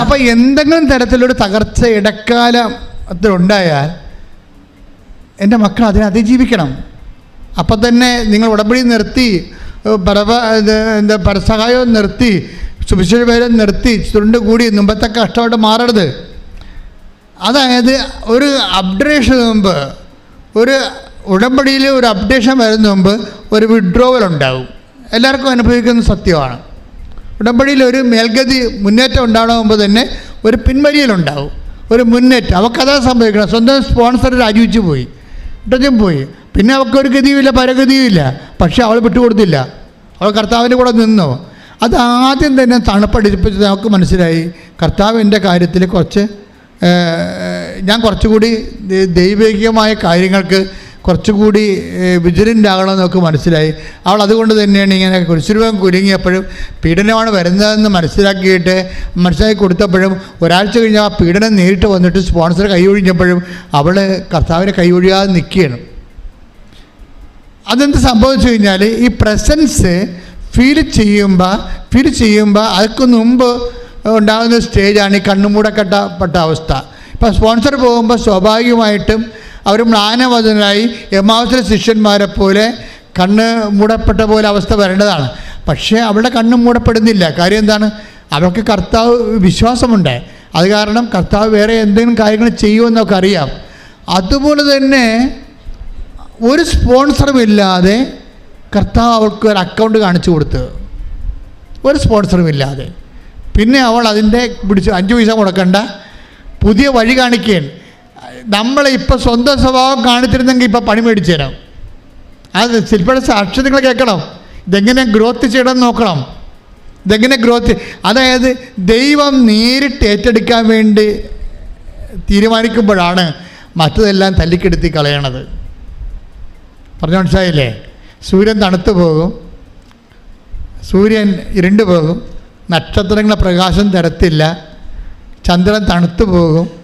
അപ്പൊ എന്തെങ്കിലും തരത്തിലൊരു തകർച്ച ഇടക്കാലത്തിലുണ്ടായാൽ എന്റെ മക്കൾ അതിനെ അതിജീവിക്കണം. അപ്പം തന്നെ നിങ്ങൾ ഉടമ്പടി നിർത്തി പരവ എന്താ പരസഹായം നിർത്തി സുവിശേഷ നിർത്തി ചുരുണ്ട് കൂടി മുമ്പത്തെ കഷ്ടമായിട്ട് മാറരുത്. അതായത് ഒരു അപ്ഡേഷൻ മുമ്പ് ഒരു ഉടമ്പടിയിൽ ഒരു അപ്ഡേഷൻ വരുന്ന മുമ്പ് ഒരു വിഡ്രോവൽ ഉണ്ടാവും. എല്ലാവർക്കും അനുഭവിക്കുന്ന സത്യമാണ്. ഉടമ്പടിയിൽ ഒരു മേൽഗതി മുന്നേറ്റം ഉണ്ടാകുമ്പോൾ തന്നെ ഒരു പിൻവലിയലുണ്ടാവും. ഒരു മുന്നേറ്റം. അവൾക്കതാ സംഭവിക്കണം. സ്വന്തം സ്പോൺസർ രാജിവെച്ച് പോയി. ഇട്ടും പോയി. പിന്നെ അവൾക്കൊരു ഗതിയുമില്ല പരഗതിയുമില്ല. പക്ഷേ അവൾ വിട്ടുകൊടുത്തില്ല. അവൾ കർത്താവിന്റെ കൂടെ നിന്നു. അത് ആദ്യം തന്നെ തണുപ്പടിപ്പിച്ചത് നമുക്ക് മനസ്സിലായി. കർത്താവിന്റെ കാര്യത്തിൽ കുറച്ച് ഞാൻ കുറച്ചുകൂടി ദൈവികമായ കാര്യങ്ങൾക്ക് കുറച്ചുകൂടി വിജിലന്റ് ആകണം എന്നൊക്കെ മനസ്സിലായി. അവൾ അതുകൊണ്ട് തന്നെയാണ് ഇങ്ങനെ കുരിശുരൂപം കുലുങ്ങിയപ്പോഴും പീഡനമാണ് വരുന്നതെന്ന് മനസ്സിലാക്കിയിട്ട് മനസ്സിലാക്കി കൊടുത്തപ്പോഴും ഒരാഴ്ച കഴിഞ്ഞ് ആ പീഡനം നേരിട്ട് വന്നിട്ട് സ്പോൺസർ കൈയൊഴിഞ്ഞപ്പോഴും അവൾ കർത്താവിനെ കൈയൊഴിയാതെ നിൽക്കുകയാണ്. അതെന്ത് സംഭവിച്ചു കഴിഞ്ഞാൽ ഈ പ്രസൻസ് ഫീൽ ചെയ്യുമ്പോൾ ഫീൽ ചെയ്യുമ്പോൾ അതൊക്കെ മുമ്പ് ഉണ്ടാകുന്ന സ്റ്റേജാണ് ഈ കണ്ണുമൂടക്കെട്ടപ്പെട്ട അവസ്ഥ. ഇപ്പം സ്പോൺസർ പോകുമ്പോൾ സ്വാഭാവികമായിട്ടും അവർ മ്ലാനവചനായി എമാവസിലെ ശിഷ്യന്മാരെ പോലെ കണ്ണ് മൂടപ്പെട്ട പോലെ അവസ്ഥ വരേണ്ടതാണ്. പക്ഷേ അവളുടെ കണ്ണ് മൂടപ്പെടുന്നില്ല. കാര്യം എന്താണ്? അവൾക്ക് കർത്താവ് വിശ്വാസമുണ്ട്. അത് കാരണം കർത്താവ് വേറെ എന്തെങ്കിലും കാര്യങ്ങൾ ചെയ്യുമെന്നൊക്കെ അറിയാം. അതുപോലെ തന്നെ ഒരു സ്പോൺസറും ഇല്ലാതെ കർത്താവ് അവൾക്ക് ഒരു അക്കൗണ്ട് കാണിച്ചു കൊടുത്തു. ഒരു സ്പോൺസറും ഇല്ലാതെ. പിന്നെ അവൾ അതിന്റെ പിടിച്ച് അഞ്ച് പൈസ മുടക്കണ്ട. പുതിയ വഴി കാണിക്കുകയാണ്. നമ്മളെ ഇപ്പം സ്വന്തം സ്വഭാവം കാണിച്ചിരുന്നെങ്കിൽ ഇപ്പം പണി മേടിച്ചു തരാം. അത് ശില്പയുടെ സാക്ഷി നിങ്ങൾ കേൾക്കണം. ഇതെങ്ങനെ ഗ്രോത്ത് ചെയ്യണം നോക്കണം. ഇതെങ്ങനെ ഗ്രോത്ത് അതായത് ദൈവം നേരിട്ട് ഏറ്റെടുക്കാൻ വേണ്ടി തീരുമാനിക്കുമ്പോഴാണ് മറ്റതെല്ലാം തല്ലിക്കെടുത്തി കളയണത്. പറഞ്ഞു മനസ്സിലായില്ലേ? സൂര്യൻ തണുത്തു പോകും. സൂര്യൻ ഇരുണ്ടു പോകും. നക്ഷത്രങ്ങളെ പ്രകാശം തരത്തില്ല. ചന്ദ്രൻ തണുത്തു പോകും.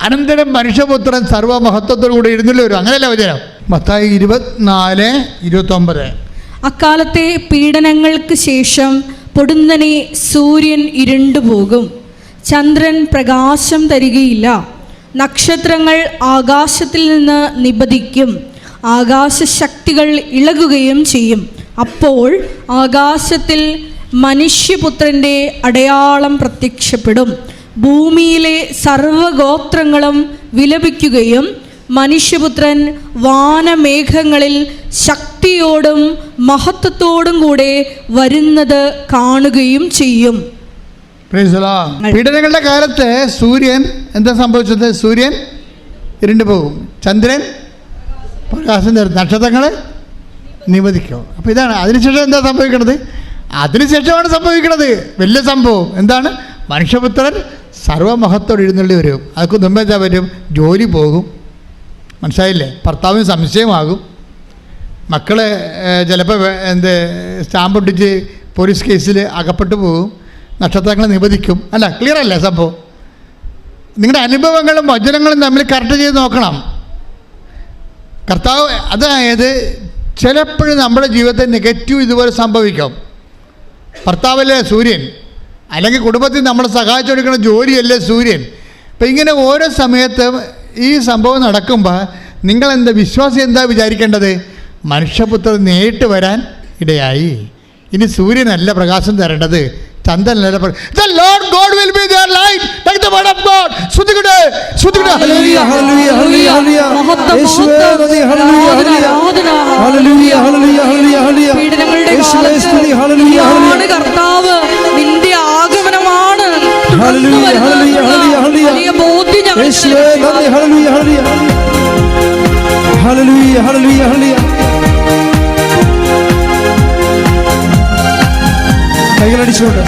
അനന്തരം മനുഷ്യപുത്രൻ സർവമഹത്വത്തോടു കൂടെ ഇരുന്നില്ല വരും? അങ്ങനെയല്ല വചനം? മത്തായി ഇരുപത്തിനാല് ഇരുപത്തൊമ്പത്. അക്കാലത്തെ പീഡനങ്ങൾക്ക് ശേഷം പൊടുന്നനെ സൂര്യൻ ഇരുണ്ടുപോകും ചന്ദ്രൻ പ്രകാശം തരികയില്ല. നക്ഷത്രങ്ങൾ ആകാശത്തിൽ നിന്ന് നിപതിക്കും. ആകാശ ശക്തികൾ ഇളകുകയും ചെയ്യും. അപ്പോൾ ആകാശത്തിൽ മനുഷ്യപുത്രന്റെ അടയാളം പ്രത്യക്ഷപ്പെടും. ഭൂമിയിലെ സർവഗോത്രങ്ങളും വിലപിക്കുകയും മനുഷ്യപുത്രൻ വാനമേഘങ്ങളിൽ ശക്തിയോടും മഹത്വത്തോടും കൂടെ വരുന്നത് കാണുകയും ചെയ്യും. പീഡനങ്ങളുടെ കാലത്ത് സൂര്യൻ എന്താ സംഭവിച്ചത്? സൂര്യൻ ഇരുണ്ടു പോകും. ചന്ദ്രൻ പ്രകാശം തരും നക്ഷത്രങ്ങൾ നിവദിക്കും അപ്പോൾ ഇതാണ്. അതിനുശേഷം എന്താ സംഭവിക്കണത്? അതിനുശേഷമാണ് സംഭവിക്കുന്നത് വലിയ സംഭവം. എന്താണ്? മനുഷ്യപുത്രൻ സർവമഹത്തോട് എഴുന്നള്ളി വരും. അതൊക്കെ മുമ്പ് എന്താ വരും? ജോലി പോകും. മനസ്സിലായില്ലേ? ഭർത്താവിന് സംശയമാകും. മക്കൾ ചിലപ്പോൾ എന്ത് സ്റ്റാമ്പ് ഒട്ടിച്ച് പോലീസ് കേസിൽ അകപ്പെട്ടു പോകും. നക്ഷത്രങ്ങളെ നിബന്ധിക്കും അല്ല ക്ലിയർ അല്ലേ സംഭവം? നിങ്ങളുടെ അനുഭവങ്ങളും വചനങ്ങളും തമ്മിൽ കറക്റ്റ് ചെയ്ത് നോക്കണം. കർത്താവ് അതായത് ചിലപ്പോഴും നമ്മുടെ ജീവിതത്തിൽ നെഗറ്റീവ് ഇതുപോലെ സംഭവിക്കും. ഭർത്താവല്ലേ സൂര്യൻ? അല്ലെങ്കിൽ കുടുംബത്തിൽ നമ്മളെ സഹായിച്ചുകൊടുക്കുന്ന ജോലിയല്ലേ സൂര്യൻ? അപ്പം ഇങ്ങനെ ഓരോ സമയത്ത് ഈ സംഭവം നടക്കുമ്പോൾ നിങ്ങളെന്താ വിശ്വാസം എന്താ വിചാരിക്കേണ്ടത്? മനുഷ്യപുത്രൻ നേരിട്ട് വരാൻ ഇടയായി. ഇനി സൂര്യനല്ല പ്രകാശം തരേണ്ടത്. ചന്ദ്രനല്ല The Lord God will be their light, like the word of God. യേശുവേ. പീഡനങ്ങളുടെ കാലത്ത് യേശുവേ. നന്ദി, ഹല്ലേലൂയ. കൈകളടിച്ചുകൊണ്ട്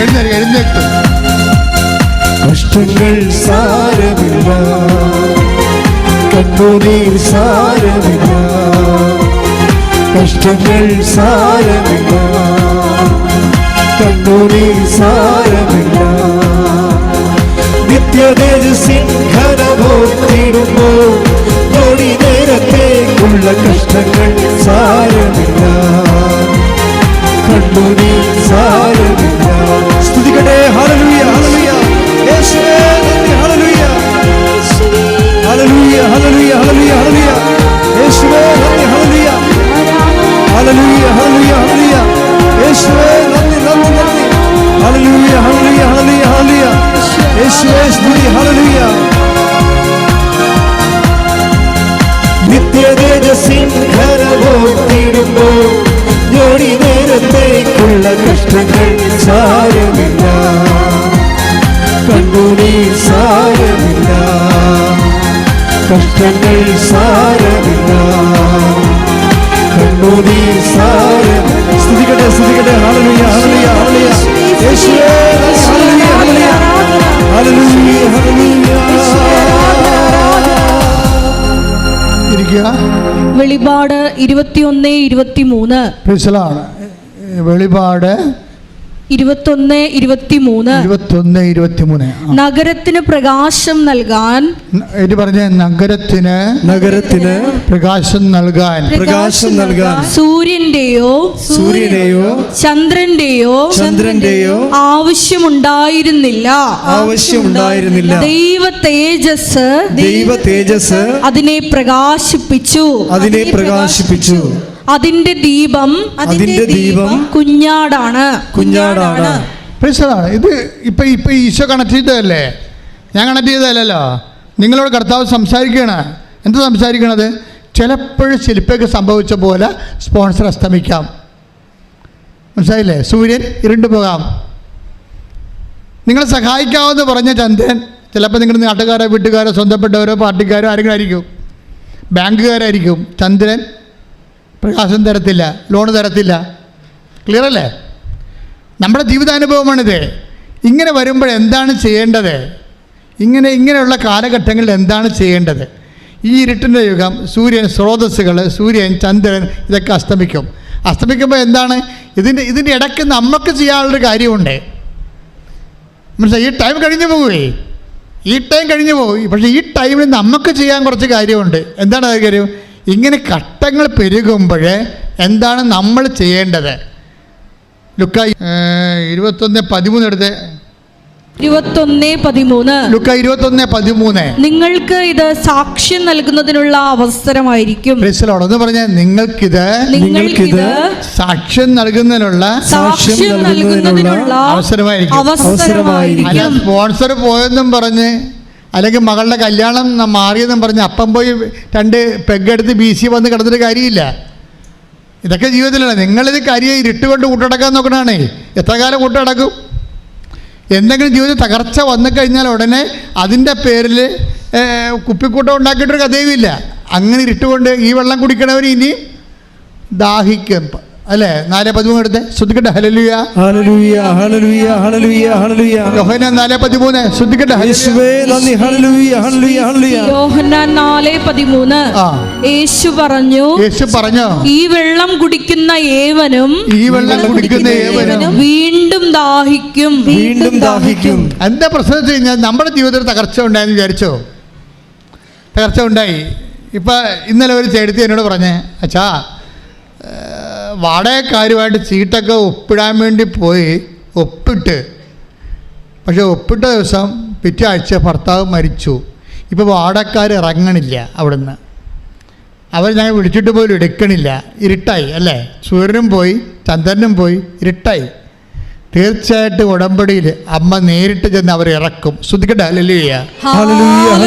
എഴുന്നേൽക്ക്. കഷ്ടങ്ങൾ സാരമില്ല കണ്ണുനീർ സാരമില്ല കഷ്ടങ്ങൾ സാരമില്ല കണ്ണുനീർ സാരമില്ല നിത്യ തേജസ്സിൻ ഘനമോർത്തിടുമ്പോ നൊടി നേരത്തേക്കുള്ള കഷ്ടങ്ങൾ സാരമില്ല. കണ്ണുനീ സാരമില്ല. സ്തുതിക്കട്ടെ. ഹലലുയ ഇരിക്കുക വെളിപാട് ഇരുപത്തിയൊന്ന് ഇരുപത്തിമൂന്ന്. മൂന്ന് വെളിപാട് ഇരുപത്തൊന്ന് ഇരുപത്തിമൂന്ന്. ഇരുപത്തൊന്ന് ഇരുപത്തിമൂന്ന്. നഗരത്തിന് പ്രകാശം നൽകാൻ. ഇത് പറഞ്ഞ നഗരത്തിന് നഗരത്തിന് പ്രകാശം നൽകാൻ. പ്രകാശം നൽകാൻ. സൂര്യന്റെയോ സൂര്യനെയോ ചന്ദ്രന്റെയോ ചന്ദ്രന്റെയോ ആവശ്യമുണ്ടായിരുന്നില്ല. ആവശ്യമുണ്ടായിരുന്നില്ല. ദൈവ തേജസ് ദൈവ തേജസ് അതിനെ പ്രകാശിപ്പിച്ചു. അതിനെ പ്രകാശിപ്പിച്ചു. അതിന്റെ ദീപം അതിന്റെ ദീപം കുഞ്ഞാടാണ്. കുഞ്ഞാടാണ്. പ്രശ്നമാണ്. ഇത് ഇപ്പൊ ഇപ്പൊ ഈശോ കണക്ട് ചെയ്തതല്ലേ? ഞാൻ കണക്ട് ചെയ്തതല്ലല്ലോ. നിങ്ങളോട് കർത്താവ് സംസാരിക്കണ എന്താ സംസാരിക്കണത്? ചിലപ്പോഴും ശില്പയ്ക്ക് സംഭവിച്ച പോലെ സ്പോൺസർ അസ്തമിക്കാം. മനസ്സിലായില്ലേ? സൂര്യൻ ഇരുണ്ടു പോകാം. നിങ്ങളെ സഹായിക്കാമെന്ന് പറഞ്ഞ ചന്ദ്രൻ ചിലപ്പോൾ നിങ്ങളുടെ നാട്ടുകാരോ വീട്ടുകാരോ സ്വന്തപ്പെട്ടവരോ പാർട്ടിക്കാരോ ആരെങ്കിലും ആയിരിക്കും. ബാങ്കുകാരായിരിക്കും. ചന്ദ്രൻ പ്രകാശം തരത്തില്ല ലോൺ തരത്തില്ല. ക്ലിയർ അല്ലേ? നമ്മുടെ ജീവിതാനുഭവമാണിത്. ഇങ്ങനെ വരുമ്പോൾ എന്താണ് ചെയ്യേണ്ടത്? ഇങ്ങനെ ഇങ്ങനെയുള്ള കാലഘട്ടങ്ങളിൽ എന്താണ് ചെയ്യേണ്ടത്? ഈ ഇരുട്ടിന്റെ യുഗം സൂര്യൻ സ്രോതസ്സുകൾ സൂര്യൻ ചന്ദ്രൻ ഇതൊക്കെ അസ്തമിക്കും. അസ്തമിക്കുമ്പോൾ എന്താണ്? ഇതിന്റെ ഇതിന്റെ ഇടയ്ക്ക് നമുക്ക് ചെയ്യാനുള്ളൊരു കാര്യമുണ്ട്. മനസ്സിലായി? ഈ ടൈം കഴിഞ്ഞു പോകുവേ ഈ ടൈം കഴിഞ്ഞു പോകും പക്ഷേ ഈ ടൈമിൽ നമുക്ക് ചെയ്യാൻ കുറച്ച് കാര്യമുണ്ട്. എന്താണ് കാര്യം? ഇങ്ങനെ ഘട്ടങ്ങൾ പെരുകുമ്പോൾ എന്താണ് നമ്മൾ ചെയ്യേണ്ടത്? ലുക്ക ഇരുപത്തൊന്ന് പതിമൂന്ന് എടുത്ത്. ഇരുപത്തൊന്ന് പതിമൂന്ന്. ലുക്ക ഇരുപത്തൊന്ന് പതിമൂന്ന്. നിങ്ങൾക്ക് ഇത് സാക്ഷ്യം നൽകുന്നതിനുള്ള അവസരമായിരിക്കും. പറഞ്ഞ എന്ന് പറഞ്ഞാൽ നിങ്ങൾക്കിത് നിങ്ങൾക്കിത് സാക്ഷ്യം നൽകുന്നതിനുള്ള സാക്ഷ്യം നൽകുന്നതിനുള്ള അവസരമായിരിക്കും. അവസരമായിരിക്കും. സ്പോൺസർ പോയെന്നും പറഞ്ഞ് അല്ലെങ്കിൽ മകളുടെ കല്യാണം മാറിയെന്നും പറഞ്ഞ് അപ്പം പോയി രണ്ട് പെഗ്ഗെടുത്ത് ബി സി വന്ന് കിടന്നിട്ട് കാര്യമില്ല. ഇതൊക്കെ ജീവിതത്തിലാണ് നിങ്ങളിത് കരിയെ ഇരുട്ടുകൊണ്ട് കൂട്ടടക്കാൻ നോക്കണാണേ. എത്ര കാലം കൂട്ടടക്കും? എന്തെങ്കിലും ജീവിതത്തിൽ തകർച്ച വന്നു കഴിഞ്ഞാൽ ഉടനെ അതിന്റെ പേരിൽ കുപ്പിക്കൂട്ടം ഉണ്ടാക്കിയിട്ടൊരു കഥയുമില്ല. അങ്ങനെ ഇരുട്ടുകൊണ്ട് ഈ വെള്ളം കുടിക്കണവർ ഇനി ദാഹിക്കും. അല്ലേ? നാല് പതിമൂന്ന് എടുത്ത്? ശ്രദ്ധിക്കട്ടെ ഹലലുയ ഹല്ലേലൂയ ഹല്ലേലൂയ ഹല്ലേലൂയ ഹല്ലേലൂയ. യോഹന നാല് പതിമൂന്ന്. ശ്രദ്ധിക്കട്ടെ യേശുവേ നന്ദി ഹല്ലേലൂയ ഹല്ലേലൂയ ഹലലുയ യോഹന്നാൻ നാല് പതിമൂന്ന്. ആ. യേശു പറഞ്ഞു യേശു പറഞ്ഞു? ഈ വെള്ളം കുടിക്കുന്ന ഏവനും ഈ വെള്ളം കുടിക്കുന്ന ഏവനും വീണ്ടും ദാഹിക്കും. വീണ്ടും ദാഹിക്കും. എന്താ പ്രശ്നം വെച്ച് കഴിഞ്ഞാൽ നമ്മുടെ ജീവിതത്തിൽ തകർച്ച ഉണ്ടായെന്ന് വിചാരിച്ചോ? തകർച്ച ഉണ്ടായി. ഇപ്പം ഇന്നലെ ഒരു ചേടുത്തി എന്നോട് പറഞ്ഞേ അച്ഛാ വാടകക്കാരുമായിട്ട് ചീട്ടൊക്കെ ഒപ്പിടാൻ വേണ്ടി പോയി ഒപ്പിട്ട്. പക്ഷേ ഒപ്പിട്ട ദിവസം പിറ്റേ ആഴ്ച ഭർത്താവ് മരിച്ചു. ഇപ്പോൾ വാടകക്കാർ ഇറങ്ങണില്ല അവിടുന്ന്. അവർ ഞങ്ങൾ വിളിച്ചിട്ട് പോലും എടുക്കണില്ല. ഇരുട്ടായി അല്ലേ? സൂര്യനും പോയി ചന്ദ്രനും പോയി ഇരുട്ടായി. തീർച്ചയായിട്ടും ഉടമ്പടിയിൽ അമ്മ നേരിട്ട് ചെന്ന് അവർ ഇറക്കും. ശ്രദ്ധിക്കട്ടെ? ഉടമ്പടി ഹല്ലേലൂയ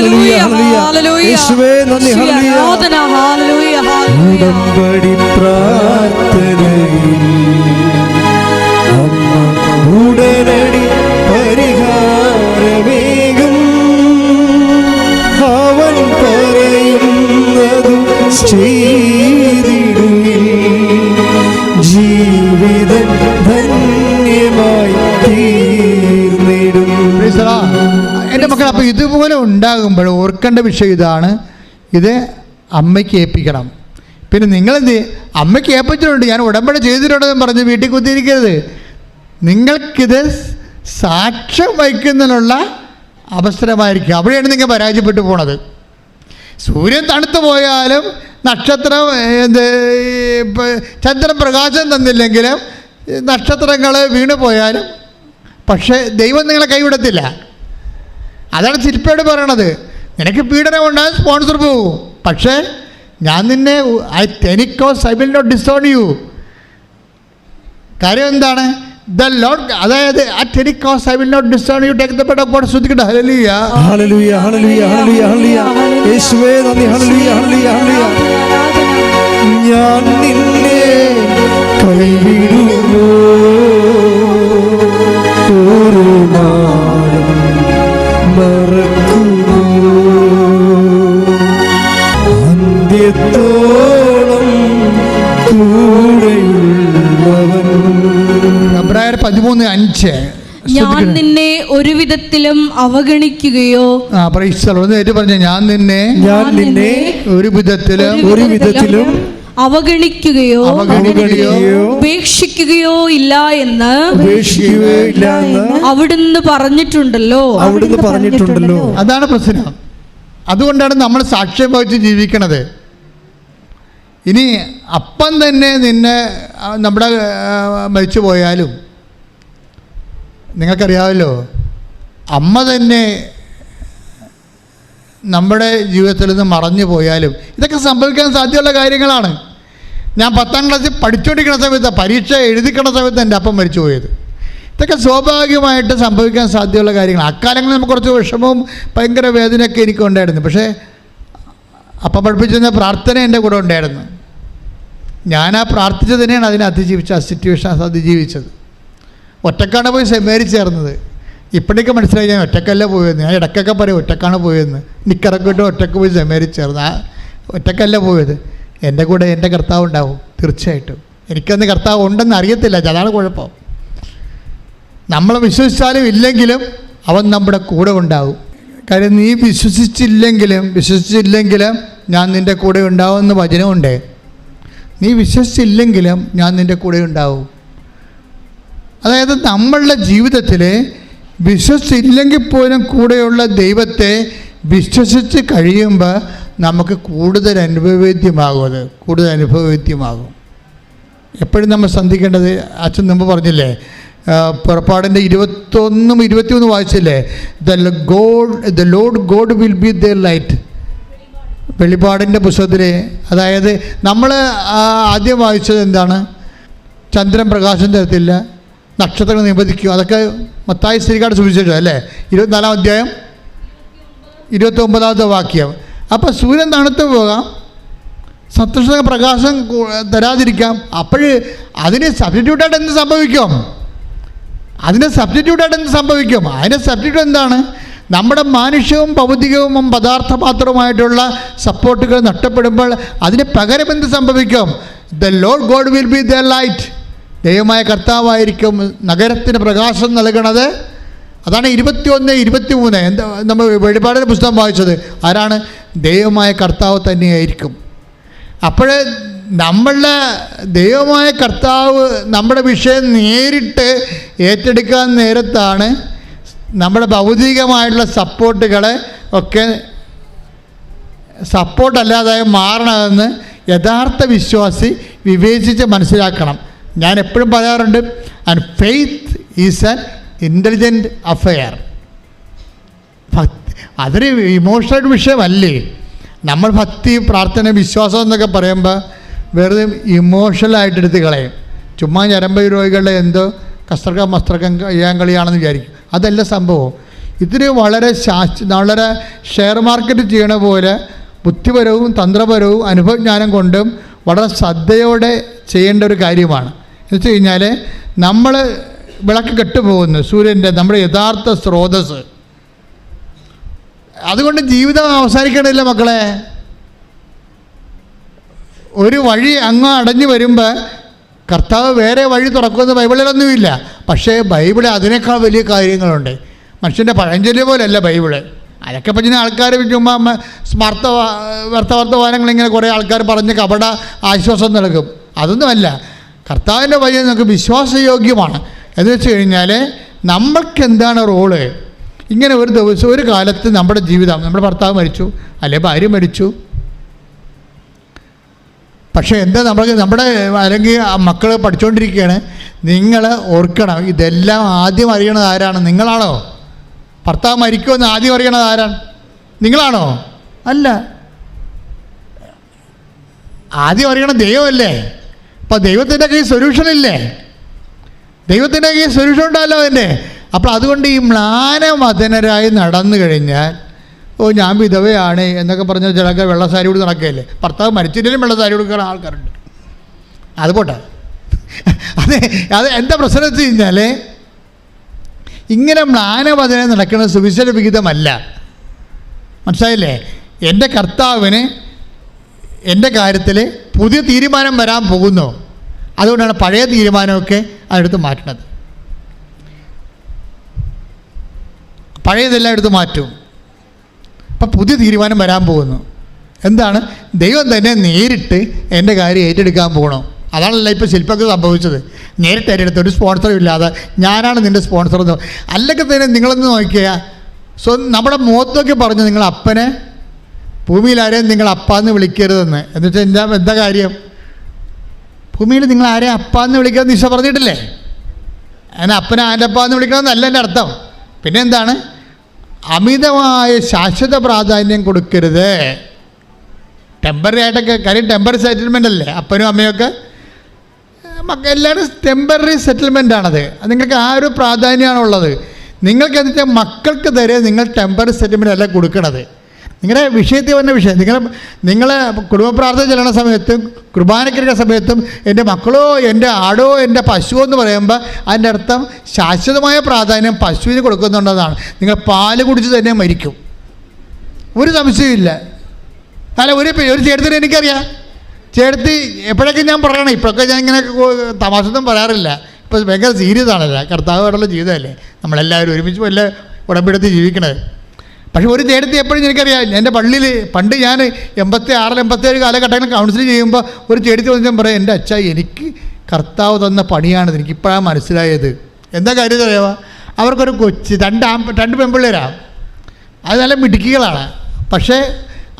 മക്കൾ അപ്പോൾ ഇതുപോലെ ഉണ്ടാകുമ്പോൾ ഓർക്കേണ്ട വിഷയം ഇതാണ്. ഇത് അമ്മയ്ക്ക് ഏൽപ്പിക്കണം. പിന്നെ നിങ്ങളെന്ത്? അമ്മയ്ക്ക് ഏൽപ്പിച്ചിട്ടുണ്ട്. ഞാൻ ഉടമ്പടി ചെയ്തിട്ടുണ്ടെന്ന് പറഞ്ഞ് വീട്ടിൽ കുത്തിയിരിക്കരുത്. നിങ്ങൾക്കിത് സാക്ഷ്യം വഹിക്കുന്നതിനുള്ള അവസരമായിരിക്കും. അവിടെയാണ് നിങ്ങൾ പരാജയപ്പെട്ടു പോണത്. സൂര്യൻ തണുത്തു പോയാലും നക്ഷത്രം എന്ത് ചന്ദ്രൻ പ്രകാശം തന്നില്ലെങ്കിലും നക്ഷത്രങ്ങൾ വീണു പോയാലും പക്ഷേ ദൈവം നിങ്ങളെ കൈവിടത്തില്ല. അതാണ് ശില്പയോട് പറയണത്. നിനക്ക് പീഡനം ഉണ്ടാകും സ്പോൺസർ പോകും പക്ഷേ ഞാൻ നിന്നെ I at any cost I will not discern you കാര്യം എന്താണ്? ദ ലോഡ് അതായത് at any cost I will not discern you take the bed of God ശ്രദ്ധിക്കട്ടെ. ഹല്ലേലൂയ ഹല്ലേലൂയ ഹല്ലേലൂയ ഹല്ലേലൂയ ഹല്ലേലൂയ യേശുവേ നന്ദി. ഹല്ലേലൂയ ഹല്ലേലൂയ ഹല്ലേലൂയ ഞാൻ നിന്നെ കൈവിടുമോ മറക്കുമോ അന്ത്യത്തോളം കൂടെയുള്ളവൻ പതിമൂന്ന് അഞ്ച്. ഞാൻ നിന്നെ ഒരു വിധത്തിലും അവഗണിക്കുകയോ പറഞ്ഞ ഞാൻ നിന്നെ ഞാൻ നിന്നെ ഒരു വിധത്തിലും ഒരു വിധത്തിലും അവഗണിക്കുകയോ ഉപേക്ഷിക്കുകയോ ഇല്ല എന്ന് അവിടുന്ന് പറഞ്ഞിട്ടുണ്ടല്ലോ. അവിടുന്ന് പറഞ്ഞിട്ടുണ്ടല്ലോ. അതാണ് പ്രശ്നം. അതുകൊണ്ടാണ് നമ്മൾ സാക്ഷ്യം വഹിച്ച് ജീവിക്കണത്. ഇനി അപ്പം തന്നെ നിന്നെ നമ്മുടെ മരിച്ചു പോയാലും നിങ്ങൾക്കറിയാമല്ലോ അമ്മ തന്നെ നമ്മുടെ ജീവിതത്തിൽ നിന്ന് മറഞ്ഞു പോയാലും ഇതൊക്കെ സംഭവിക്കാൻ സാധ്യതയുള്ള കാര്യങ്ങളാണ്. ഞാൻ പത്താം ക്ലാസ്സിൽ പഠിച്ചുകൊണ്ടിരിക്കുന്ന സമയത്ത് പരീക്ഷ എഴുതിക്കണ സമയത്ത് എന്റെ അപ്പം മരിച്ചു പോയത്. ഇതൊക്കെ സ്വാഭാവികമായിട്ട് സംഭവിക്കാൻ സാധ്യതയുള്ള കാര്യങ്ങൾ അക്കാലങ്ങളിൽ നമുക്ക് കുറച്ച് വിഷമവും ഭയങ്കര വേദനയൊക്കെ എനിക്ക് ഉണ്ടായിരുന്നു. പക്ഷേ അപ്പം പഠിപ്പിച്ചിരുന്ന പ്രാർത്ഥന എന്റെ കൂടെ ഉണ്ടായിരുന്നു. ഞാൻ ആ പ്രാർത്ഥിച്ചതിനെയാണ് അതിനെ അതിജീവിച്ച ആ സിറ്റുവേഷൻ അതിജീവിച്ചത്. ഒറ്റക്കാണ് പോയി സെമേരി ചേർന്നത്. ഇപ്പോഴേക്ക് മനസ്സിലായി ഞാൻ ഒറ്റക്കല്ല പോയെന്ന്. ഞാൻ ഇടയ്ക്കൊക്കെ പറയും ഒറ്റക്കാണ് പോയെന്ന്. നിക്കറൊക്കെ ഇട്ട് ഒറ്റയ്ക്ക് പോയി സെമേരി ചേർന്ന്. ആ ഒറ്റക്കല്ല പോയത്. എന്റെ കൂടെ എന്റെ കർത്താവ് ഉണ്ടാവും തീർച്ചയായിട്ടും. എനിക്കന്ന് കർത്താവ് ഉണ്ടെന്ന് അറിയത്തില്ല അതാണ് കുഴപ്പം. നമ്മൾ വിശ്വസിച്ചാലും ഇല്ലെങ്കിലും അവൻ നമ്മുടെ കൂടെ ഉണ്ടാവും. കാര്യം നീ വിശ്വസിച്ചില്ലെങ്കിലും വിശ്വസിച്ചില്ലെങ്കിലും ഞാൻ നിന്റെ കൂടെ ഉണ്ടാവുമെന്ന് വചനമുണ്ട്. നീ വിശ്വസിച്ചില്ലെങ്കിലും ഞാൻ നിന്റെ കൂടെ ഉണ്ടാവും. അതായത് നമ്മളുടെ ജീവിതത്തിൽ വിശ്വസിച്ചില്ലെങ്കിൽ പോലും കൂടെയുള്ള ദൈവത്തെ വിശ്വസിച്ച് കഴിയുമ്പോൾ നമുക്ക് കൂടുതൽ അനുഭവവേദ്യമാകും അത് കൂടുതൽ അനുഭവവേദ്യമാകും. എപ്പോഴും നമ്മൾ ശ്രദ്ധിക്കേണ്ടത് അച്ഛൻ മുമ്പ് പറഞ്ഞില്ലേ പുറപ്പാടിന്റെ ഇരുപത്തൊന്നും ഇരുപത്തിയൊന്ന് വായിച്ചില്ലേ? The God the lord God will be the light വെളിപാടിന്റെ പുസ്തകത്തിൽ അതായത് നമ്മൾ ആദ്യം വായിച്ചത് എന്താണ്? ചന്ദ്രൻ പ്രകാശം തരത്തില്ല നക്ഷത്രങ്ങൾ നിബന്ധിക്കും. അതൊക്കെ മത്തായി ശ്രീകാട് സൂചിച്ചിട്ടുണ്ട് അല്ലേ? ഇരുപത്തിനാലാം അധ്യായം. ഇരുപത്തൊമ്പതാമത്തെ വാക്യം. അപ്പോൾ സൂര്യൻ തണുത്ത് പോകാം. സത്യശ പ്രകാശം തരാതിരിക്കാം. അപ്പോൾ അതിന് സബ്സ്റ്റിറ്റ്യൂട്ടായിട്ട് എന്ത് സംഭവിക്കും? അതിന് സബ്സ്റ്റിറ്റ്യൂട്ടായിട്ട് എന്ത് സംഭവിക്കും? അതിന്റെ സബ്സ്റ്റിറ്റ്യൂട്ട് എന്താണ്? നമ്മുടെ മാനുഷ്യവും ഭൗതികവും പദാർത്ഥ മാത്രവുമായിട്ടുള്ള സപ്പോർട്ടുകൾ നഷ്ടപ്പെടുമ്പോൾ അതിന് പകരം എന്ത് സംഭവിക്കും? The lord God will be the light ദൈവമായ കർത്താവായിരിക്കും നഗരത്തിന് പ്രകാശം നൽകണത്. അതാണ് ഇരുപത്തിയൊന്ന് ഇരുപത്തി മൂന്ന് എന്താ നമ്മൾ വെളിപാടിന്റെ പുസ്തകം വായിച്ചത്? ആരാണ്? ദൈവമായ കർത്താവ് തന്നെയായിരിക്കും. അപ്പോൾ നമ്മളുടെ ദൈവമായ കർത്താവ് നമ്മുടെ വിഷയം നേരിട്ട് ഏറ്റെടുക്കാൻ നേരത്താണ് നമ്മുടെ ഭൗതികമായിട്ടുള്ള സപ്പോർട്ടുകളെ ഒക്കെ സപ്പോർട്ടല്ലാതെ മാറണമെന്ന് യഥാർത്ഥ വിശ്വാസി വിവേചിച്ച് മനസ്സിലാക്കണം. ഞാൻ എപ്പോഴും പറയാറുണ്ട് and faith is an intelligent affair ഭക്തി അതൊരു ഇമോഷണൽ വിഷയമല്ലേ? നമ്മൾ ഭക്തി പ്രാർത്ഥന വിശ്വാസം എന്നൊക്കെ പറയുമ്പോൾ വെറുതെ ഇമോഷണലായിട്ട് എടുത്ത് കളയും. ചുമ്മാ ഞരമ്പ രോഗികളുടെ എന്തോ കസ്തർക്കം ചെയ്യാൻ കളിയാണെന്ന് വിചാരിക്കും. അതല്ല സംഭവം. ഇതിന് വളരെ വളരെ ഷെയർ മാർക്കറ്റ് ചെയ്യണ പോലെ ബുദ്ധിപരവും തന്ത്രപരവും അനുഭവജ്ഞാനം കൊണ്ടും വളരെ ശ്രദ്ധയോടെ ചെയ്യേണ്ട ഒരു കാര്യമാണ്. എന്ന് വെച്ച് കഴിഞ്ഞാൽ നമ്മൾ വിളക്ക് കെട്ടുപോകുന്നു. സൂര്യന്റെ നമ്മുടെ യഥാർത്ഥ സ്രോതസ് അതുകൊണ്ട് ജീവിതം അവസാനിക്കണില്ല മക്കളെ. ഒരു വഴി അങ്ങ് അടഞ്ഞു വരുമ്പോൾ കർത്താവ് വേറെ വഴി തുറക്കുമെന്ന് ബൈബിളിലൊന്നുമില്ല. പക്ഷേ ബൈബിളിൽ അതിനേക്കാൾ വലിയ കാര്യങ്ങളുണ്ട്. മനുഷ്യന്റെ പഴഞ്ചൊല്ലി പോലെയല്ല ബൈബിൾ. അതൊക്കെ പറ്റുന്ന ആൾക്കാർ ചുമ്മാ സ്മാർത്ഥ വർത്തവർത്തമാനങ്ങൾ ഇങ്ങനെ കുറേ ആൾക്കാർ പറഞ്ഞ് കപട ആശ്വാസം നൽകും. അതൊന്നുമല്ല. കർത്താവിന്റെ വഴി നമുക്ക് വിശ്വാസയോഗ്യമാണ്. എന്ന് വെച്ച് കഴിഞ്ഞാൽ നമ്മൾക്ക് എന്താണ് റോൾ? ഇങ്ങനെ ഒരു ദിവസം ഒരു കാലത്ത് നമ്മുടെ ജീവിതം നമ്മുടെ ഭർത്താവ് മരിച്ചു അല്ലെ ഭാര്യ മരിച്ചു. പക്ഷേ എന്താ നമ്മൾക്ക് നമ്മുടെ അല്ലെങ്കിൽ ആ മക്കൾ പഠിച്ചുകൊണ്ടിരിക്കുകയാണ് നിങ്ങൾ ഓർക്കണം ഇതെല്ലാം ആദ്യം അറിയണത് ആരാണ്? നിങ്ങളാണോ? ഭർത്താവ് മരിക്കുമെന്ന് ആദ്യം അറിയണത് ആരാണ്? നിങ്ങളാണോ? അല്ല. ആദ്യം അറിയണം ദൈവമല്ലേ? അപ്പോൾ ദൈവത്തിന്റെ കയ്യിൽ സൊല്യൂഷൻ ഇല്ലേ? ദൈവത്തിന്റെ കയ്യിൽ സുരക്ഷ ഉണ്ടല്ലോ അതിന്റെ അപ്പോൾ അതുകൊണ്ട് ഈ മ്ലാനമതനരായി നടന്നു കഴിഞ്ഞാൽ ഓ ഞാൻ വിധവയാണ് എന്നൊക്കെ പറഞ്ഞ ചിലക്ക് വെള്ളസാരി കൂടി നടക്കുകയല്ലേ? ഭർത്താവ് മരിച്ചിട്ടും വെള്ളസാരി കൊടുക്കുന്ന ആൾക്കാരുണ്ട്. അത് പോട്ടെ. അതെ അത് എന്താ പ്രശ്നം വെച്ച് കഴിഞ്ഞാൽ ഇങ്ങനെ മ്ലാനവചനം നടക്കുന്നത് സുവിശേഷ വിഹിതമല്ല മനസ്സിലായില്ലേ? എന്റെ കർത്താവിന് എന്റെ കാര്യത്തിൽ പുതിയ തീരുമാനം വരാൻ പോകുന്നു. അതുകൊണ്ടാണ് പഴയ തീരുമാനമൊക്കെ അതെടുത്ത് മാറ്റണത് പഴയതെല്ലാം എടുത്ത് മാറ്റും. അപ്പം പുതിയ തീരുമാനം വരാൻ പോകുന്നു. എന്താണ്? ദൈവം തന്നെ നേരിട്ട് എന്റെ കാര്യം ഏറ്റെടുക്കാൻ പോകണം. അതാണല്ലോ ഇപ്പോൾ ശില്പക്ക് സംഭവിച്ചത്. നേരിട്ട് ഏറ്റെടുത്ത് ഒരു സ്പോൺസറും ഇല്ലാതെ ഞാനാണ് നിന്റെ സ്പോൺസർ എന്ന്. അല്ലെങ്കിൽ തന്നെ നിങ്ങളൊന്ന് നോക്കിയാൽ സ്വ നമ്മുടെ മുഖത്തൊക്കെ പറഞ്ഞു നിങ്ങൾ അപ്പനെ ഭൂമിയിൽ ആരെയും നിങ്ങൾ അപ്പാന്ന് വിളിക്കരുതെന്ന്. എന്നുവെച്ചാൽ എന്താ എന്താ കാര്യം? ഭൂമിയിൽ നിങ്ങൾ ആരെ അപ്പാന്ന് വിളിക്കാമെന്ന് ഈശോ പറഞ്ഞിട്ടില്ലേ? അതിന് അപ്പനെ ആന്റെ അപ്പാന്ന് വിളിക്കണമെന്നല്ല എന്റെ അർത്ഥം. പിന്നെ എന്താണ് അമിതമായ ശാശ്വത പ്രാധാന്യം കൊടുക്കരുത്. ടെമ്പററി ആയിട്ടൊക്കെ കാര്യം ടെമ്പററി സെറ്റിൽമെന്റ് അല്ലേ? അപ്പനും അമ്മയൊക്കെ? മക്ക എല്ലാവരും ടെമ്പററി സെറ്റിൽമെന്റ് ആണത്. നിങ്ങൾക്ക് ആ ഒരു പ്രാധാന്യമാണുള്ളത്. നിങ്ങൾക്ക് എന്നിട്ട് മക്കൾക്ക് തരെ നിങ്ങൾ ടെമ്പററി സെറ്റിൽമെന്റ് അല്ല കൊടുക്കണത്. നിങ്ങളുടെ വിഷയത്തിൽ വന്ന വിഷയം. നിങ്ങൾ നിങ്ങൾ കുടുംബ പ്രാർത്ഥന ചെല്ലണ സമയത്തും കുർബാനക്കിരിക്കുന്ന സമയത്തും എന്റെ മക്കളോ എന്റെ ആടോ എന്റെ പശുവോ എന്ന് പറയുമ്പോൾ അതിന്റെ അർത്ഥം ശാശ്വതമായ പ്രാധാന്യം പശുവിന് കൊടുക്കുന്നുണ്ടെന്നാണ്. നിങ്ങൾ പാൽ കുടിച്ച് തന്നെ മരിക്കും. ഒരു സംശയമില്ല അല്ല ഒരു ഒരു ചേട്ടത്തിന് എനിക്കറിയാം. ചേട്ടത്തി എപ്പോഴൊക്കെ ഞാൻ പറയണം ഇപ്പോഴൊക്കെ ഞാൻ ഇങ്ങനെ തമാശൊന്നും പറയാറില്ല. ഇപ്പോൾ ഭയങ്കര സീരിയസ് ആണല്ലോ കർത്താവായിട്ടുള്ള ജീവിതമല്ലേ? നമ്മളെല്ലാവരും ഒരുമിച്ച് വല്ല ഉടമ്പെടുത്ത് ജീവിക്കണത് പക്ഷേ ഒരു നേരത്തെ എപ്പോഴും എനിക്കറിയാം എന്റെ പള്ളിയിൽ പണ്ട് ഞാൻ എൺപത്തി ആറിൽ എൺപത്തേഴ് കാലഘട്ടങ്ങളിൽ കൗൺസിൽ ചെയ്യുമ്പോൾ ഒരു ചേടി വന്ന് പറയാം എന്റെ അച്ഛ എനിക്ക് കർത്താവ് തന്ന പണിയാണിത്. എനിക്ക് ഇപ്പോഴാണ് മനസ്സിലായത്. എന്താ കാര്യം അറിയാമോ അവർക്കൊരു കൊച്ച് രണ്ട് രണ്ട് പെൺപിള്ളേരാണ് അത് നല്ല മിടുക്കികളാണ്. പക്ഷേ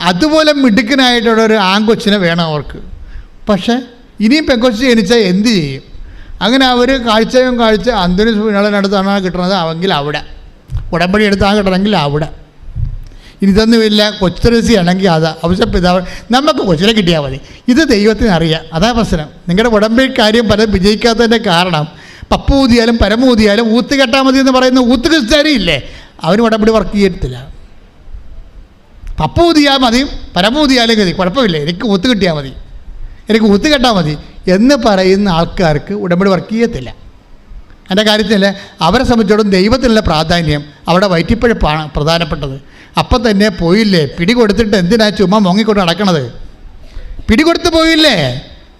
അതുപോലെ മിടുക്കനായിട്ടുള്ള ഒരു ആൺകൊച്ചിനെ വേണം അവർക്ക്. പക്ഷേ ഇനിയും പെൺകൊച്ച് ജനിച്ചാൽ എന്ത് ചെയ്യും? അങ്ങനെ അവർ കാഴ്ചയും കാഴ്ച അന്തിന് സൂര്യനടുത്താണ് കിട്ടുന്നത് അവെങ്കിൽ അവിടെ. ഉടമ്പടി എടുത്താണ് കിട്ടണമെങ്കിൽ അവിടെ. ഇതൊന്നുമില്ല കൊച്ചുരസി ആണെങ്കിൽ അത്. അവശ പിതാവ് നമുക്ക് കൊച്ചിനെ കിട്ടിയാൽ മതി. ഇത് ദൈവത്തിന് അറിയാം. അതാ പ്രശ്നം. നിങ്ങളുടെ ഉടമ്പടി കാര്യം പലരും വിജയിക്കാത്തതിന്റെ കാരണം പപ്പു ഊതിയാലും പരമ ഊതിയാലും ഊത്ത് കെട്ടാൽ മതി എന്ന് പറയുന്ന ഊത്ത് ക്രിസ്ത്യാനി ഇല്ലേ? അവന് ഉടമ്പടി വർക്ക് ചെയ്യത്തില്ല. പപ്പു ഊതിയാൽ മതി പരമ ഊതിയാലും മതി. കുഴപ്പമില്ല. എനിക്ക് ഊത്ത് കിട്ടിയാൽ മതി. എനിക്ക് ഊത്ത് കെട്ടാൽ മതി എന്ന് പറയുന്ന ആൾക്കാർക്ക് ഉടമ്പടി വർക്ക് ചെയ്യത്തില്ല. എന്റെ കാര്യത്തിൽ അവരെ സംബന്ധിച്ചിടത്തോളം ദൈവത്തിനുള്ള പ്രാധാന്യം അവിടെ വയറ്റിപ്പഴപ്പാണ് പ്രധാനപ്പെട്ടത്. അപ്പം തന്നെ പോയില്ലേ? പിടി കൊടുത്തിട്ട് എന്തിനാ ചുമ്മാ മുങ്ങിക്കൊണ്ട് നടക്കണത്? പിടികൊടുത്ത് പോയില്ലേ?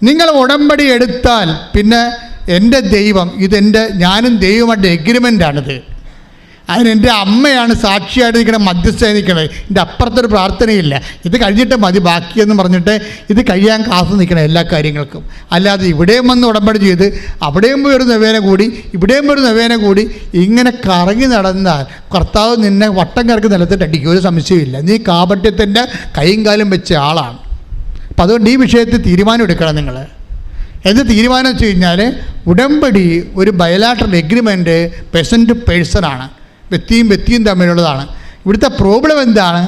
നിങ്ങൾ ഉടമ്പടി എടുത്താൽ പിന്നെ എന്റെ ദൈവം ഇതെന്റെ ഞാനും ദൈവമായിട്ട് എഗ്രിമെന്റാണിത് അതിന് എന്റെ അമ്മയാണ് സാക്ഷിയായിട്ട് നിൽക്കണ മധ്യസ്ഥയായി നിൽക്കണത് എന്റെ അപ്പുറത്തൊരു പ്രാർത്ഥനയില്ല. ഇത് കഴിഞ്ഞിട്ട് മതി ബാക്കിയെന്ന് പറഞ്ഞിട്ട് ഇത് കഴിയാൻ കാത്തു നിൽക്കണം എല്ലാ കാര്യങ്ങൾക്കും. അല്ലാതെ ഇവിടെയും വന്ന് ഉടമ്പടി ചെയ്ത് അവിടെയും പോയി ഒരു നവേന കൂടി ഇവിടെയും പോയി ഒരു നവേന കൂടി ഇങ്ങനെ കറങ്ങി നടന്നാൽ കർത്താവ് നിന്നെ വട്ടം കറക്കി നിലത്തിട്ട് അടിക്കും. ഒരു സംശയമില്ല നീ കാപട്യത്തിന്റെ കൈയും കാലും വെച്ച ആളാണ്. അപ്പം അതുകൊണ്ട് ഈ വിഷയത്തിൽ തീരുമാനം എടുക്കണം നിങ്ങൾ. എന്ത് തീരുമാനം വെച്ച് കഴിഞ്ഞാൽ ഉടമ്പടി ഒരു bilateral agreement person to person ആണ്. വ്യക്തിയും വ്യക്തിയും തമ്മിലുള്ളതാണ്. ഇവിടുത്തെ പ്രോബ്ലം എന്താണ്?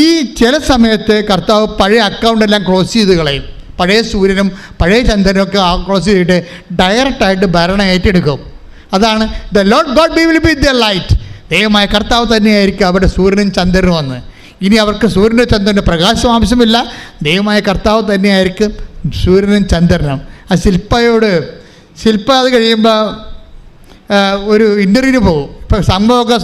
ഈ ചില സമയത്ത് കർത്താവ് പഴയ അക്കൗണ്ടെല്ലാം ക്ലോസ് ചെയ്ത് കളയും. പഴയ സൂര്യനും പഴയ ചന്ദ്രനും ഒക്കെ ക്ലോസ് ചെയ്തിട്ട് ഡയറക്റ്റായിട്ട് ഭരണം ഏറ്റെടുക്കും. അതാണ് the lord God be will be the light ദൈവമായ കർത്താവ് തന്നെയായിരിക്കും അവിടെ സൂര്യനും ചന്ദ്രനും വന്ന് ഇനി അവർക്ക് സൂര്യന്റെ ചന്ദ്രന്റെ പ്രകാശം ആവശ്യമില്ല. ദൈവമായ കർത്താവ് തന്നെയായിരിക്കും സൂര്യനും ചന്ദ്രനും. ആ ശില്പയോട് ശില്പ അത് കഴിയുമ്പോൾ ഒരു ഇന്റർവ്യൂവിന് പോകും. ഇപ്പോൾ സംഭവമൊക്കെ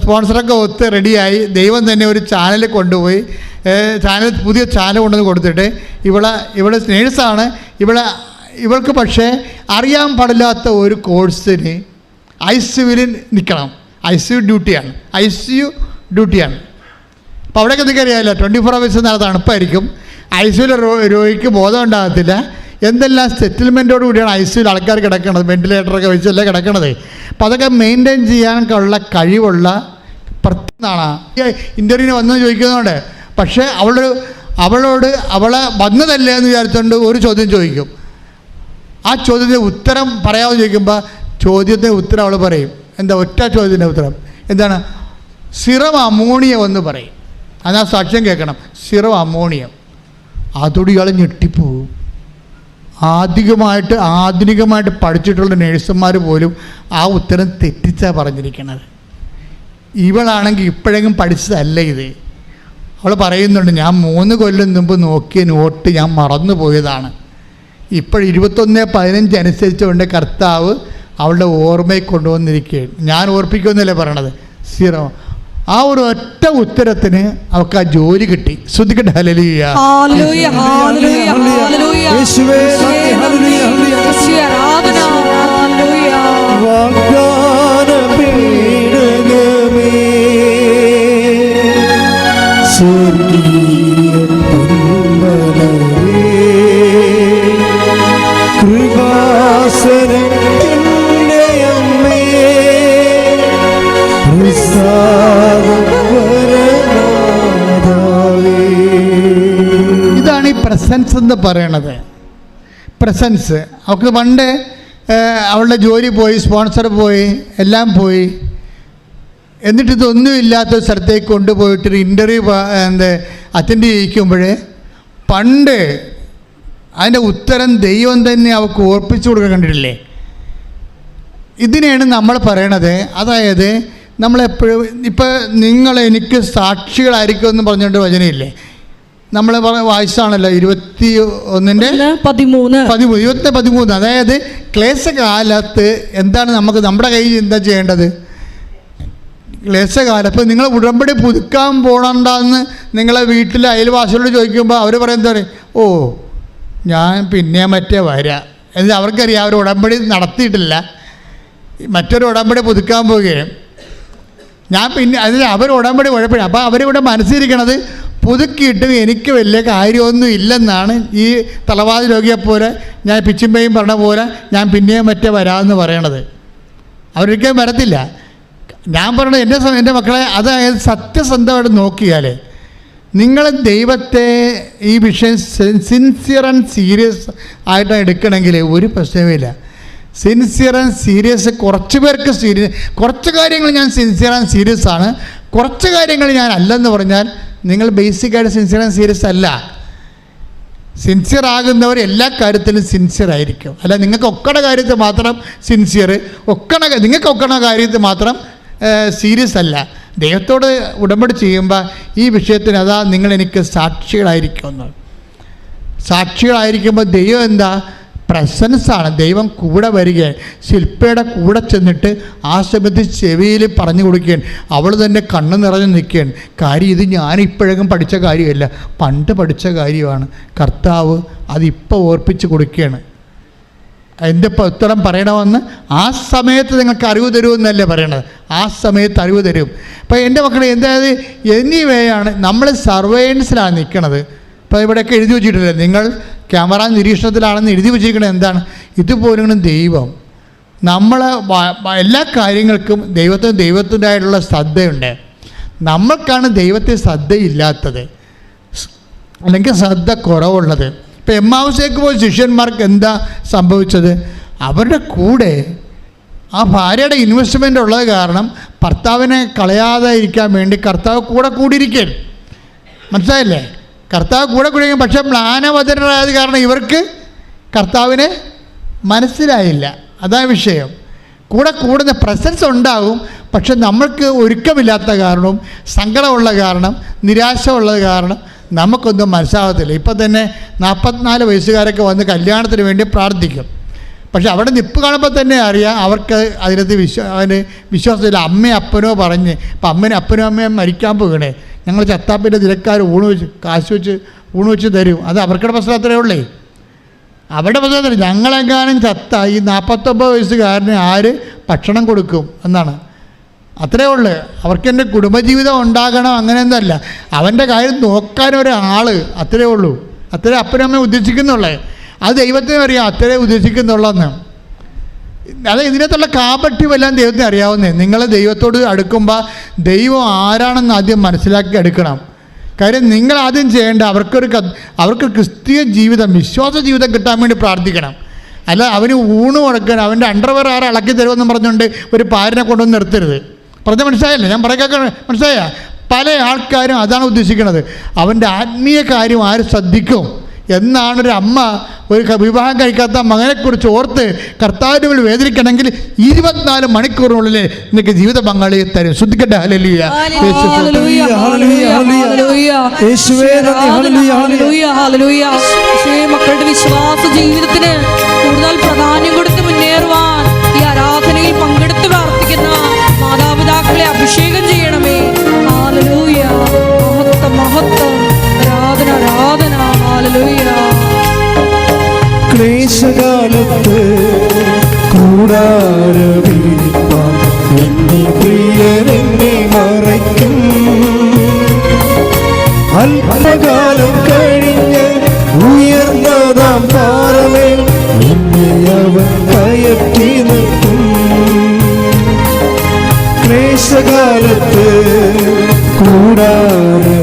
സ്പോൺസറൊക്കെ ഒത്ത് റെഡിയായി. ദൈവം തന്നെ ഒരു ചാനൽ കൊണ്ടുപോയി. ചാനൽ പുതിയ ചാനൽ കൊണ്ടുവന്ന് കൊടുത്തിട്ട് ഇവിടെ ഇവിടെ നേഴ്സാണ് ഇവിടെ ഇവൾക്ക് പക്ഷേ അറിയാൻ പാടില്ലാത്ത ഒരു കോഴ്സിന് ഐ സിയുവിൽ നിൽക്കണം. ഐ സി യു ഡ്യൂട്ടിയാണ്. ഐ സി യു ഡ്യൂട്ടിയാണ്. അപ്പോൾ അവിടെയൊക്കെ നിങ്ങൾക്ക് അറിയാമല്ലോ ട്വന്റി ഫോർ അവേഴ്സ് നല്ല തണുപ്പായിരിക്കും ഐ സിയുവിലെ രോഗിക്ക് ബോധം ഉണ്ടാകത്തില്ല. എന്തെല്ലാം സെറ്റിൽമെന്റോട് കൂടിയാണ് ഐ സിയിൽ ആൾക്കാർ കിടക്കണത്? വെന്റിലേറ്ററൊക്കെ വെച്ചല്ലേ കിടക്കണത്? അപ്പോൾ അതൊക്കെ മെയിന്റെയിൻ ചെയ്യാനുള്ള കഴിവുള്ള പ്രത്യേകതാണ് ഇന്റർവ്യൂവിന് വന്ന് ചോദിക്കുന്നതുകൊണ്ട്. പക്ഷേ അവളൊരു അവളോട് അവളെ വന്നതല്ലേ എന്ന് വിചാരിച്ചുകൊണ്ട് ഒരു ചോദ്യം ചോദിക്കും. ആ ചോദ്യത്തിന് ഉത്തരം പറയാമെന്ന് ചോദിക്കുമ്പോൾ ചോദ്യത്തിന് ഉത്തരം അവൾ പറയും. എന്താ ഒറ്റ ചോദ്യത്തിന്റെ ഉത്തരം? എന്താണ്? സിറം അമോണിയം എന്ന് പറയും. അതിനാ സാക്ഷ്യം കേൾക്കണം. Serum ammonium. അതോട് ഇയാൾ ഞെട്ടിപ്പോവും. ആധികമായിട്ട് ആധുനികമായിട്ട് പഠിച്ചിട്ടുള്ള നേഴ്സുമാർ പോലും ആ ഉത്തരം തെറ്റിച്ചാണ് പറഞ്ഞിരിക്കുന്നത് ഇവളാണെങ്കിൽ ഇപ്പോഴെങ്കിലും പഠിച്ചതല്ല ഇത്. അവൾ പറയുന്നുണ്ട് ഞാൻ മൂന്ന് കൊല്ലം മുമ്പ് നോക്കിയ നോട്ട് ഞാൻ മറന്നു പോയതാണ്. ഇപ്പോൾ ഇരുപത്തൊന്ന് പതിനഞ്ച് അനുസരിച്ചുകൊണ്ട് കർത്താവ് അവളുടെ ഓർമ്മയിൽ കൊണ്ടുവന്നിരിക്കുകയാണ്. ഞാൻ ഓർപ്പിക്കുമെന്നല്ലേ പറയണത്? സീറോ. ആ ഒരു ഒറ്റ ഉത്തരത്തിന് അവക്ക് ആ ജോലി കിട്ടി. ശ്രദ്ധിക്കട്ടെ ഹലലിയ എന്ന് പറയണത്. പ്രസൻസ് അവൾക്ക് പണ്ട് അവളുടെ ജോലി പോയി സ്പോൺസർ പോയി എല്ലാം പോയി. എന്നിട്ട് ഇതൊന്നും ഇല്ലാത്ത ഒരു സ്ഥലത്തേക്ക് കൊണ്ടുപോയിട്ടൊരു ഇന്റർവ്യൂ എന്ത് അറ്റൻഡ് ചെയ്യിക്കുമ്പോൾ പണ്ട് അതിന്റെ ഉത്തരം ദൈവം തന്നെ അവൾക്ക് ഓർപ്പിച്ചു കൊടുക്കാൻ കണ്ടിട്ടില്ലേ? ഇതിനെയാണ് നമ്മൾ പറയണത്. അതായത് നമ്മളെപ്പോഴും ഇപ്പം നിങ്ങൾ എനിക്ക് സാക്ഷികളായിരിക്കും എന്ന് പറഞ്ഞുകൊണ്ട് വചനമില്ലേ നമ്മൾ വായിച്ചാണല്ലോ ഇരുപത്തി ഒന്നിന്റെ ഒന്ന് പതിമൂന്ന്. പതിമൂന്ന് ഇരുപത്തി പതിമൂന്ന്. അതായത് ക്ലേശകാലത്ത് എന്താണ് നമുക്ക് നമ്മുടെ കയ്യിൽ എന്താ ചെയ്യേണ്ടത്? ക്ലേശകാലം. ഇപ്പോൾ നിങ്ങൾ ഉടമ്പടി പുതുക്കാൻ പോകണ്ടെന്ന് നിങ്ങളെ വീട്ടിലെ അയൽവാസികളോട് ചോദിക്കുമ്പോൾ അവർ പറയുന്നത് പറയും? ഓ ഞാൻ പിന്നെ മറ്റേ വരാം. എന്ന് അവർക്കറിയാം അവർ ഉടമ്പടി നടത്തിയിട്ടില്ല. മറ്റൊരു ഉടമ്പടി പുതുക്കാൻ പോവുകയും. ഞാൻ പിന്നെ അതിൽ അവർ ഉടമ്പടി കുഴപ്പമില്ല അപ്പോൾ അവരിവിടെ മനസ്സിരിക്കണത് പുതുക്കിയിട്ടും എനിക്ക് വലിയ കാര്യമൊന്നും ഇല്ലെന്നാണ് ഈ തലവാതി രോഗിയെപ്പോലെ ഞാൻ പിച്ചുമ്പയും പറഞ്ഞ പോലെ ഞാൻ പിന്നെയും മറ്റേ വരാമെന്ന് പറയണത്. അവരൊരിക്കലും വരത്തില്ല. ഞാൻ പറഞ്ഞത് എന്റെ എന്റെ മക്കളെ അതായത് സത്യസന്ധമായിട്ട് നോക്കിയാൽ നിങ്ങൾ ദൈവത്തെ ഈ വിഷയം സിൻസിയർ ആൻഡ് സീരിയസ് ആയിട്ട് എടുക്കണമെങ്കിൽ ഒരു പ്രശ്നവുമില്ല സിൻസിയർ ആൻഡ് സീരിയസ് കുറച്ച് പേർക്ക് സീരിയസ് കുറച്ച് കാര്യങ്ങൾ ഞാൻ സിൻസിയർ ആൻഡ് സീരിയസ് ആണ്. കുറച്ച് കാര്യങ്ങൾ ഞാൻ അല്ലെന്ന് പറഞ്ഞാൽ നിങ്ങൾ ബേസിക് ആയിട്ട് സിൻസിയർ ആൻഡ് സീരിയസ് അല്ല. സിൻസിയർ ആകുന്നവർ എല്ലാ കാര്യത്തിലും സിൻസിയർ ആയിരിക്കും. അല്ല നിങ്ങൾക്ക് ഒക്കണ കാര്യത്തിൽ മാത്രം സിൻസിയർ ഒക്കണ നിങ്ങൾക്ക് ഒക്കണ കാര്യത്തിൽ മാത്രം സീരിയസ് അല്ല. ദൈവത്തോട് ഉടമ്പടി ചെയ്യുമ്പോൾ ഈ വിഷയത്തിന് അതാ നിങ്ങൾ എനിക്ക് സാക്ഷികളായിരിക്കുമെന്ന്. സാക്ഷികളായിരിക്കുമ്പോൾ ദൈവം എന്താ? പ്രസൻസാണ് ദൈവം കൂടെ വരികയാണ്. ശില്പയുടെ കൂടെ ചെന്നിട്ട് ആ സമയത്ത് ചെവിയിൽ പറഞ്ഞു കൊടുക്കുകയാണ്. അവൾ തന്നെ കണ്ണ് നിറഞ്ഞു നിൽക്കുകയാണ്. കാര്യം ഇത് ഞാൻ ഇപ്പോഴെങ്കിലും പഠിച്ച കാര്യമല്ല. പണ്ട് പഠിച്ച കാര്യമാണ്. കർത്താവ് അതിപ്പോൾ ഓർപ്പിച്ച് കൊടുക്കുകയാണ്. എന്റെ ഉത്തരം പറയണമെന്ന് ആ സമയത്ത് നിങ്ങൾക്ക് അറിവ് തരുമെന്നല്ലേ പറയണത്. ആ സമയത്ത് അറിവ് തരും. അപ്പോൾ എന്റെ മക്കളെ എന്തായത്? എനിവേയാണ് നമ്മൾ സർവൈലൻസിലാണ് നിൽക്കണത്. ഇപ്പോൾ ഇവിടെയൊക്കെ എഴുതി വെച്ചിട്ടില്ലേ? നിങ്ങൾ ക്യാമറ നിരീക്ഷണത്തിലാണെന്ന് എഴുതി വെച്ചിരിക്കുന്നത് എന്താണ്? ഇതുപോലും ദൈവം. നമ്മൾ എല്ലാ കാര്യങ്ങൾക്കും ദൈവത്തിന് ദൈവത്തിന്റെതായിട്ടുള്ള ശ്രദ്ധയുണ്ട്. നമ്മൾക്കാണ് ദൈവത്തെ ശ്രദ്ധയില്ലാത്തത്. അല്ലെങ്കിൽ ശ്രദ്ധ കുറവുള്ളത്. ഇപ്പം എം എമ്മാവസേക്ക് പോയി ശിഷ്യന്മാർക്ക് എന്താ സംഭവിച്ചത്? അവരുടെ കൂടെ ആ ഭാര്യയുടെ ഇൻവെസ്റ്റ്മെന്റ് ഉള്ളത് കാരണം ഭർത്താവിനെ കളയാതെ ഇരിക്കാൻ വേണ്ടി കർത്താവ് കൂടെ കൂടിയിരിക്കുകയാണ്. മനസ്സിലായില്ലേ? കർത്താവ് കൂടെ കുഴിക്കും പക്ഷെ മ്ലാനവതരായത് കാരണം ഇവർക്ക് കർത്താവിനെ മനസ്സിലായില്ല. അതാ വിഷയം. കൂടെ കൂടുന്ന പ്രസൻസ് ഉണ്ടാകും പക്ഷെ നമ്മൾക്ക് ഒരുക്കമില്ലാത്ത കാരണവും സങ്കടമുള്ള കാരണം നിരാശ ഉള്ളത് കാരണം നമുക്കൊന്നും മനസ്സിലാകത്തില്ല. ഇപ്പം തന്നെ നാൽപ്പത്തിനാല് വയസ്സുകാരൊക്കെ വന്ന് കല്യാണത്തിന് വേണ്ടി പ്രാർത്ഥിക്കും. പക്ഷെ അവിടെ നിപ്പ് കാണുമ്പോൾ തന്നെ അറിയാം അവർക്ക് അതിനകത്ത് വിശ്വ അതിന് വിശ്വാസമില്ല. അമ്മയും അപ്പനോ പറഞ്ഞ് ഇപ്പം അമ്മനും അപ്പനും അമ്മയും മരിക്കാൻ പോകണേ. ഞങ്ങൾ ചത്താപ്പിന്റെ തിരക്കാർ ഊണ് വെച്ച് കാശ് വെച്ച് ഊണ് വെച്ച് തരും. അത് അവർക്കുടെ പശ്ചാത്തലമേ ഉള്ളേ. അവരുടെ പശ്ചാത്തലം ഞങ്ങളെങ്ങാനും ചത്ത ഈ നാൽപ്പത്തൊമ്പത് വയസ്സുകാരന് ആര് ഭക്ഷണം കൊടുക്കും എന്നാണ്. അത്രേ ഉള്ളൂ. അവർക്ക് എന്റെ കുടുംബജീവിതം ഉണ്ടാകണം അങ്ങനെയൊന്നുമല്ല അവന്റെ കാര്യം നോക്കാൻ ഒരാൾ അത്രേ ഉള്ളൂ. അത്രേ അപ്പനമ്മ ഉദ്ദേശിക്കുന്നുള്ളേ. അത് ദൈവത്തിനും അറിയാം അത്രേ ഉദ്ദേശിക്കുന്നുള്ളെന്ന് അത് ഇതിനകത്തുള്ള കാപട്ടി എല്ലാം ദൈവത്തിന് അറിയാവുന്നേ. നിങ്ങൾ ദൈവത്തോട് അടുക്കുമ്പോൾ ദൈവം ആരാണെന്ന് ആദ്യം മനസ്സിലാക്കി എടുക്കണം. കാര്യം നിങ്ങൾ ആദ്യം ചെയ്യേണ്ട അവർക്കൊരു അവർക്ക് ക്രിസ്തീയ ജീവിതം വിശ്വാസ ജീവിതം കിട്ടാൻ വേണ്ടി പ്രാർത്ഥിക്കണം. അല്ല അവന് ഊണ് കൊടുക്കാൻ അവന്റെ അണ്ടർവെയർ ആരെ ഇളക്കി തരുമെന്ന് പറഞ്ഞുകൊണ്ട് ഒരു പാരനെ കൊണ്ടുവന്ന് നിർത്തരുത്. പറഞ്ഞ മനസ്സിലായല്ലേ? ഞാൻ പറയാൻ മനസ്സിലായ? പല ആൾക്കാരും അതാണ് ഉദ്ദേശിക്കുന്നത്. അവന്റെ ആത്മീയ കാര്യം ആര് ശ്രദ്ധിക്കും? എന്നാണ് ഒരു അമ്മ ഒരു വിവാഹം കഴിക്കാത്ത മകനെക്കുറിച്ച് ഓർത്ത് കർത്താവിന്റെ മുന്നിൽ വേദനിക്കണമെങ്കിൽ ഇരുപത്തിനാല് മണിക്കൂറിനുള്ളിൽ നിനക്ക് ജീവിത പങ്കാളിയെ തരും. ശ്രദ്ധിക്കട്ടെ ഹലലിയ ഹല്ലേലൂയ, ഹല്ലേലൂയ, ഹല്ലേലൂയ. യേശുവേ ഹല്ലേലൂയ, ഹല്ലേലൂയ, ഹല്ലേലൂയ. മക്കളുടെ വിശ്വാസ ജീവിതത്തിന് കൂടുതൽ പ്രാധാന്യം കൊടുത്ത് മുന്നേറുവാൻ ഈ ആരാധനയിൽ പങ്കെടുത്ത് ക്ലേശകാലത്ത് പ്രിയരെന്നെ മറയ്ക്കും. അല്പകാലം കഴിഞ്ഞ് ഉയർന്നതാം പാറമേൽ എന്നെ അവൻ കയറ്റി നിർത്തും. ക്ലേശകാലത്ത് കൂടാരവിരിപ്പാൻ